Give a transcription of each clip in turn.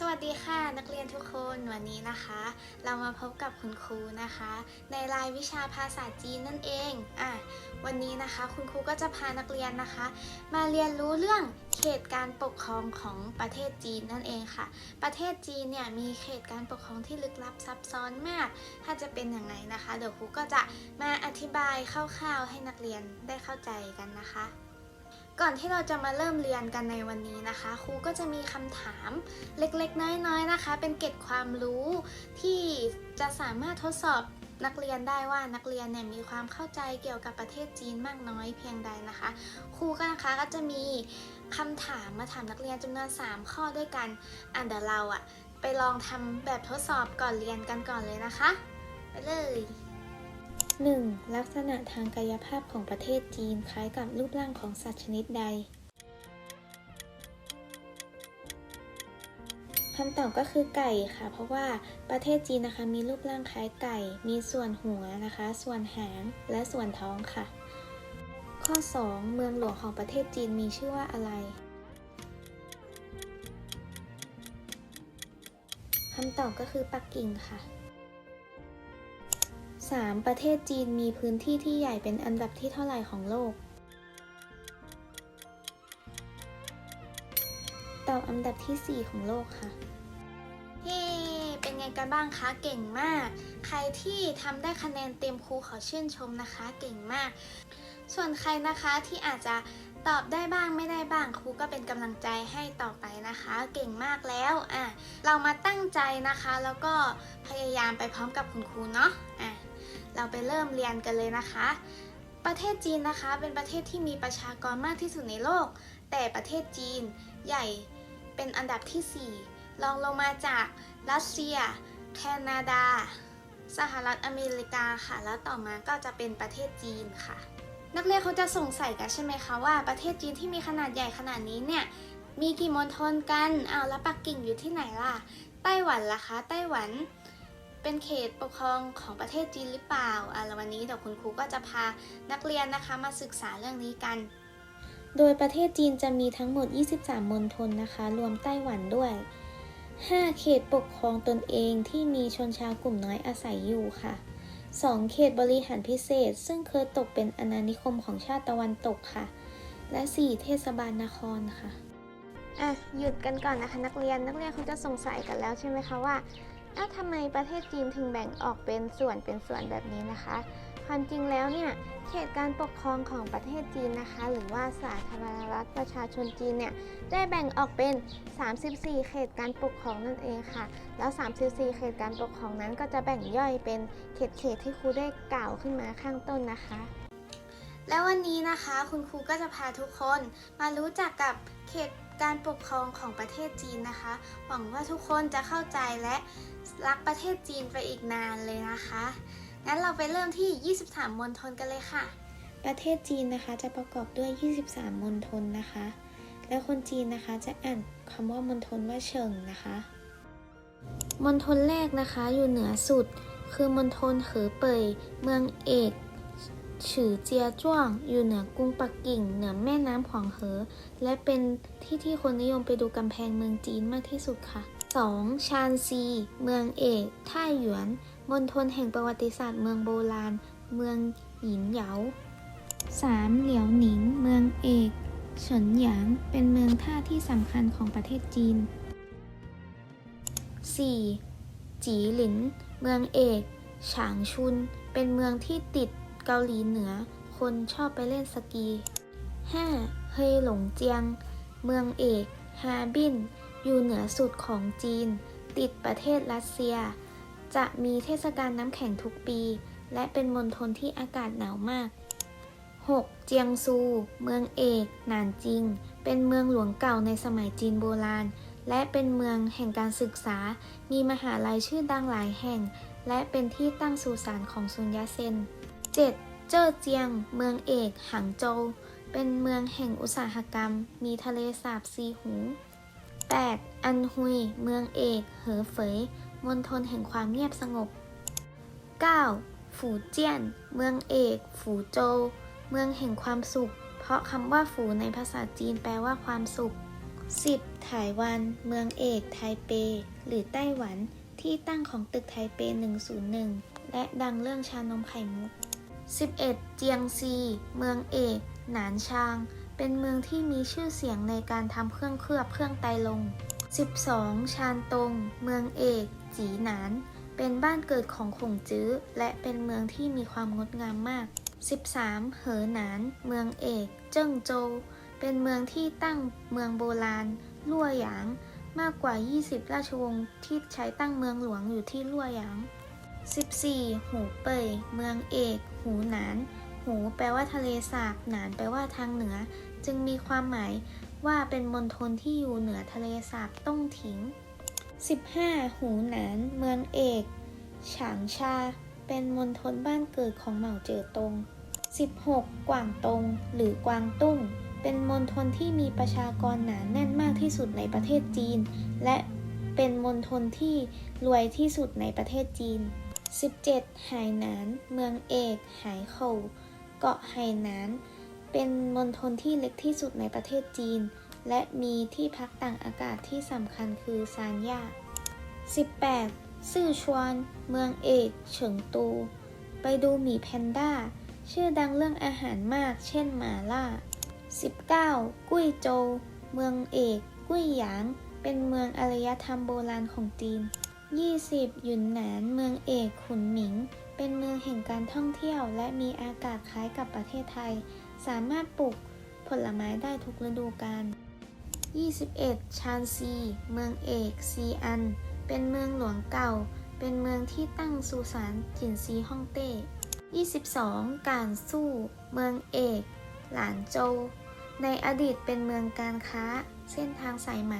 สวัสดีค่ะนักเรียนทุกคนวันนี้นะคะ เรามาพบกับคุณครูนะคะ ในรายวิชาภาษาจีนนั่นเองอะวันนี้นะคะ คุณครูก็จะพานักเรียนนะคะ มาเรียนรู้เรื่องเขตการปกครองของประเทศจีนนั่นเองค่ะ ประเทศจีนเนี่ยมีเขตการปกครองที่ลึกลับซับซ้อนมาก ถ้าจะเป็นอย่างไรนะคะ เดี๋ยวครูก็จะมาอธิบายคร่าวๆให้นักเรียนได้เข้าใจกันนะคะ ก่อนที่เราจะมาเริ่มเรียนกันในวันนี้นะคะ ครูก็จะมีคำถามเล็กๆ น้อยๆนะคะ เป็นเกร็ดความรู้ที่จะสามารถทดสอบนักเรียนได้ว่านักเรียนเนี่ยมีความเข้าใจเกี่ยวกับประเทศจีนมากน้อยเพียงใดนะคะ ครูก็นะคะก็จะมีคำถามมาถามนักเรียนจำนวน 3 ข้อด้วยกันอะเดี๋ยวเราอะไปลองทำแบบทดสอบก่อนเรียนกันก่อนเลยนะคะ ไปเลย 1. ลักษณะทางกายภาพของประเทศจีนคล้ายกับรูปร่างของสัตว์ชนิดใด คำตอบก็คือไก่ค่ะ เพราะว่าประเทศจีนนะคะมีรูปร่างคล้ายไก่ มีส่วนหัวนะคะ ส่วนหาง และส่วนท้องค่ะ ข้อ 2 เมืองหลวงของประเทศจีนมีชื่อว่าอะไรคำตอบก็คือปักกิ่งค่ะ 3. ประเทศจีนมีพื้นที่ที่ใหญ่เป็นอันดับที่เท่าไหร่ของโลก ตอบอันดับที่ 4 ของโลกค่ะเย้เป็นไงกันบ้างคะ เก่งมาก ใครที่ทำได้คะแนนเต็มครูขอชื่นชมนะคะ เก่งมาก ส่วนใครนะคะที่อาจจะตอบได้บ้างไม่ได้บ้างครูก็เป็นกำลังใจให้ต่อไปนะคะ เก่งมากแล้วอะเรามาตั้งใจนะคะ แล้วก็พยายามไปพร้อมกับคุณครูเนาะอะ เราไปเริ่มเรียนกันเลยนะคะ ประเทศจีนนะคะเป็นประเทศที่มีประชากรมากที่สุดในโลก แต่ประเทศจีนใหญ่เป็นอันดับที่ 4 รองลงมาจากรัสเซีย แคนาดา สหรัฐอเมริกาค่ะ แล้วต่อมาก็จะเป็นประเทศจีนค่ะ นักเรียนเขาจะสงสัยกันใช่ไหมคะว่าประเทศจีนที่มีขนาดใหญ่ขนาดนี้เนี่ยมีกี่มณฑลกัน เอาแล้วปักกิ่งอยู่ที่ไหนล่ะ ไต้หวันล่ะคะ ไต้หวัน เป็นเขตปกครองของประเทศจีนหรือเปล่าอะแล้ววันนี้เดี๋ยวคุณครูก็จะพานักเรียนนะคะมาศึกษาเรื่องนี้กัน โดยประเทศจีนจะมีทั้งหมด 23 มณฑลนะคะ รวมไต้หวันด้วย 5 เขตปกครองตนเองที่มีชนชาวกลุ่มน้อยอาศัยอยู่ค่ะ 2 เขตบริหารพิเศษ ซึ่งเคยตกเป็นอาณานิคมของชาติตะวันตกค่ะ และ 4 เทศบาลนครค่ะอะหยุดกันก่อนนะคะนักเรียนนักเรียนเขาจะสงสัยกันแล้วใช่ไหมคะว่า อ้าวทำไมประเทศจีนถึงแบ่งออกเป็นส่วนเป็นส่วนแบบนี้นะคะ ความจริงแล้วเนี่ยเขตการปกครองของประเทศจีนนะคะ หรือว่าสาธารณรัฐประชาชนจีนเนี่ยได้แบ่งออกเป็น 34 เขตการปกครองนั่นเองค่ะ แล้ว 34 เขตการปกครองนั้นก็จะแบ่งย่อยเป็นเขตเขตๆที่ครูได้กล่าวขึ้นมาข้างต้นนะคะ แล้ววันนี้นะคะ คุณครูก็จะพาทุกคนมารู้จักกับเขต การปกครองของประเทศจีนนะคะ หวังว่าทุกคนจะเข้าใจและรักประเทศจีนไปอีกนานเลยนะคะ งั้นเราไปเริ่มที่ 23 มณฑลกันเลยค่ะ ประเทศจีนนะคะจะประกอบด้วย 23 มณฑลนะคะ และคนจีนนะคะจะอ่านคำว่ามณฑลว่าเฉิงนะคะ มณฑลแรกนะคะอยู่เหนือสุด คือมณฑลเหอเป่ยเมืองเอก ฉือเจียจ้วงอยู่เหนือกรุงปักกิ่งเหนือแม่น้ำขวางเหอ และเป็นที่ที่คนนิยมไปดูกำแพงเมืองจีนมากที่สุดค่ะ 2. ชานซี เมืองเอกท่าหยวนมณฑลแห่งประวัติศาสตร์เมืองโบราณ เมืองหยินเหยา 3. เหลียวหนิง เมืองเอกเฉินหยาง เป็นเมืองท่าที่สำคัญของประเทศจีน 4. จีหลิน เมืองเอกฉางชุน เป็นเมืองที่ติด เกาหลีเหนือ คนชอบไปเล่นสกี 5. เฮยหลงเจียง เมืองเอกฮาบิน อยู่เหนือสุดของจีน ติดประเทศรัสเซีย จะมีเทศกาลน้ำแข็งทุกปี และเป็นมณฑลที่อากาศหนาวมาก 6. เจียงซู เมืองเอกหนานจิง เป็นเมืองหลวงเก่าในสมัยจีนโบราณ และเป็นเมืองแห่งการศึกษา มีมหาลัยชื่อดังหลายแห่ง และเป็นที่ตั้งสุสานของซุนยาเซน 7. เจ้อเจียง เมืองเอกหางโจว เป็นเมืองแห่งอุตสาหกรรม มีทะเลสาบซีหู 8. อันฮุย เมืองเอก เหอเฟย มณฑลแห่งความเงียบสงบ 9. ฝูเจี้ยน เมืองเอก ฝูโจว เมืองแห่งความสุข เพราะคำว่าฝูในภาษาจีนแปลว่าความสุข 10. ไต้หวัน เมืองเอก ไทเป หรือไต้หวัน ที่ตั้งของตึกไทเป 101 และดังเรื่องชานมไข่มุก 11. เจียงซี เมืองเอก หนานชาง เป็นเมืองที่มีชื่อเสียงในการทำเครื่องเคลือบเครื่องไตลง 12. ชานตง เมืองเอก จีหนาน เป็นบ้านเกิดของขงจื้อ และเป็นเมืองที่มีความงดงามมาก 13. เหอหนาน เมืองเอก เจิ้งโจว เป็นเมืองที่ตั้งเมืองโบราณลั่วหยาง มากกว่า 20 ราชวงศ์ที่ใช้ตั้งเมืองหลวงอยู่ที่ลั่วหยาง 14. หูเป่ยเมืองเอก หูหนาน หูแปลว่าทะเลสาบ หนานแปลว่าทางเหนือ จึงมีความหมายว่าเป็นมณฑลที่อยู่เหนือทะเลสาบต้งถิง 15. หูหนาน เมืองเอก ฉางชา เป็นมณฑลบ้านเกิดของเหมาเจ๋อตง 16. กวางตง หรือกวางตุ้ง เป็นมณฑลที่มีประชากรหนาแน่นมากที่สุดในประเทศจีน และเป็นมณฑลที่รวยที่สุดในประเทศจีน 17. ไหหนาน เมืองเอกไหเข่าเกาะไหหนาน เป็นมณฑลที่เล็กที่สุดในประเทศจีน และมีที่พักต่างอากาศที่สำคัญคือซานย่า 18. ซื่อชวน เมืองเอกเฉิงตู ไปดูหมีแพนด้า ชื่อดังเรื่องอาหารมาก เช่นหมาล่า 19. กุ้ยโจว เมืองเอก กุ้ยหยาง เป็นเมืองอารยธรรมโบราณของจีน 20. หยุนหนานเมืองเอกขุนหมิง เป็นเมืองแห่งการท่องเที่ยว และมีอากาศคล้ายกับประเทศไทย สามารถปลูกผลไม้ได้ทุกฤดูกาล 21. ชานซี เมืองเอกซีอัน เป็นเมืองหลวงเก่า เป็นเมืองที่ตั้งสุสานจินซีฮ่องเต้ 22. การสู้ เมืองเอก หลานโจวในอดีตเป็นเมืองการค้า เส้นทางสายไหม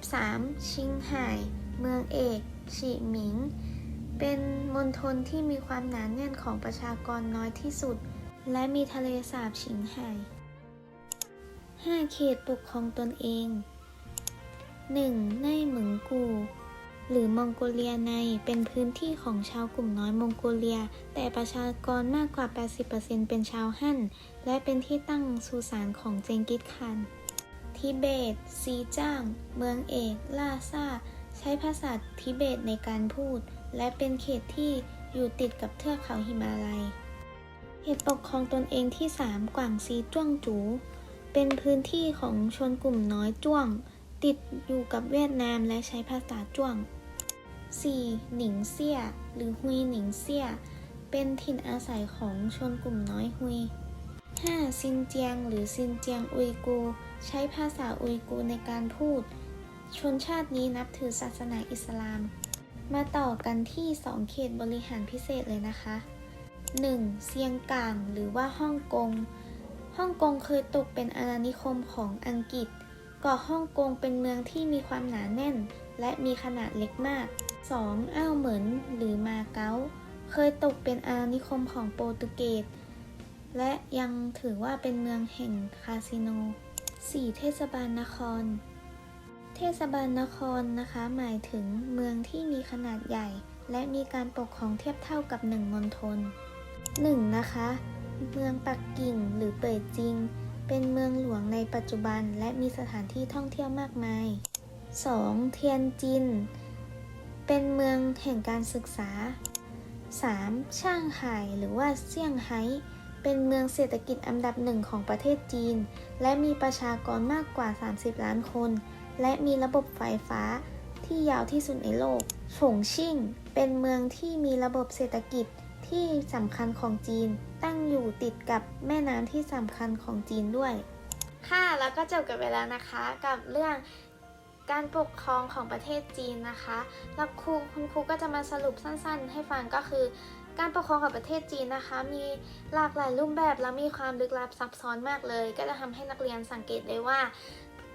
23. ชิงไห่ เมืองเอกฉีหมิง เป็นมณฑลที่มีความหนาแน่นของประชากรน้อยที่สุด และมีทะเลสาบชิงไห่ 5. เขตปกครองตนเอง 1. ในเหมึงกู หรือมองโกเลียในเป็นพื้นที่ของชาวกลุ่มน้อยมองโกเลีย แต่ประชากรมากกว่า 80%เป็นชาวฮั่น และเป็นที่ตั้งสุสานของเจงกิสข่านทิเบต ซีจ้าง เมืองเอก ล่าซ่า ใช้ภาษาทิเบตในการพูด และเป็นเขตที่อยู่ติดกับเทือกเขาหิมาลัยเขตปกครองตนเองที่ 3 กว่างซีจ้วงจู เป็นพื้นที่ของชนกลุ่มน้อยจ้วง ติดอยู่กับเวียดนามและใช้ภาษาจ้วง 4. หนิงเซี่ย หรือฮุยหนิงเซี่ย เป็นถิ่นอาศัยของชนกลุ่มน้อยฮุย 5. ซินเจียง หรือซินเจียงอุยกู ใช้ภาษาอุยกูในการพูด ชนชาตินี้นับถือศาสนาอิสลาม มาต่อกันที่ 2 เขตบริหารพิเศษเลยนะคะ 1. เซียงกางหรือว่าฮ่องกง ฮ่องกงเคยตกเป็นอาณานิคมของอังกฤษเกาะฮ่องกงเป็นเมืองที่มีความหนาแน่น และมีขนาดเล็กมาก 2. อ้าวเหมินหรือมาเก๊า เคยตกเป็นอาณานิคมของโปรตุเกส และยังถือว่าเป็นเมืองแห่งคาสิโน 4. เทศบาลนคร เทศบาลนครนะคะ หมายถึงเมืองที่มีขนาดใหญ่ และมีการปกครองเทียบเท่ากับหนึ่งมณฑล 1. นะคะ เมืองปักกิ่งหรือเป่ยจิง เป็นเมืองหลวงในปัจจุบัน และมีสถานที่ท่องเที่ยวมากมาย 2. เทียนจิน เป็นเมืองแห่งการศึกษา 3. ช่างไห่หรือว่าเซี่ยงไฮ้เป็นเมืองเศรษฐกิจอันดับหนึ่งของประเทศจีน และมีประชากรมากกว่า 30 ล้านคน และมีระบบไฟฟ้าที่ยาวที่สุดในโลก ฉงชิ่ง เป็นเมืองที่มีระบบเศรษฐกิจที่สำคัญของจีน ตั้งอยู่ติดกับแม่น้ำที่สำคัญของจีนด้วย ค่ะ แล้วก็จบกันไปแล้วนะคะกับเรื่องการปกครองของประเทศจีนนะคะ แล้วครูคุณครูก็จะมาสรุปสั้นๆ ให้ฟังก็คือ การปกครองของประเทศจีนนะคะ มีหลากหลายรูปแบบและมีความลึกลับซับซ้อนมากเลย ก็จะทำให้นักเรียนสังเกตได้ว่า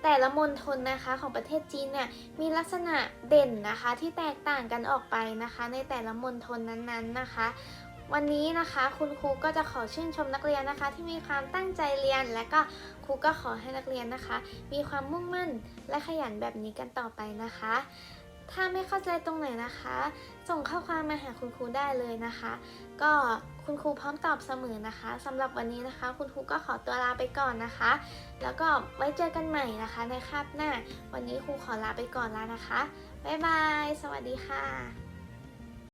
แต่ละมณฑลนะคะของประเทศจีนเนี่ยมีลักษณะเด่นนะคะที่แตกต่างกันออกไปนะคะ ในแต่ละมณฑลนั้นๆนะคะ วันนี้นะคะคุณครูก็จะขอชื่นชมนักเรียนนะคะ ที่มีความตั้งใจเรียน และก็ครูก็ขอให้นักเรียนนะคะ มีความมุ่งมั่นและขยันแบบนี้กันต่อไปนะคะ ถ้าไม่เข้าใจตรงไหนนะคะ ส่งข้อความมาหาคุณครูได้เลยนะคะ ก็คุณครูพร้อมตอบเสมอนะคะสำหรับวันนี้นะคะ คุณครูก็ขอตัวลาไปก่อนนะคะ แล้วก็ไว้เจอกันใหม่นะคะในคาบหน้า วันนี้ครูขอลาไปก่อนแล้วนะคะ บ๊ายบาย สวัสดีค่ะ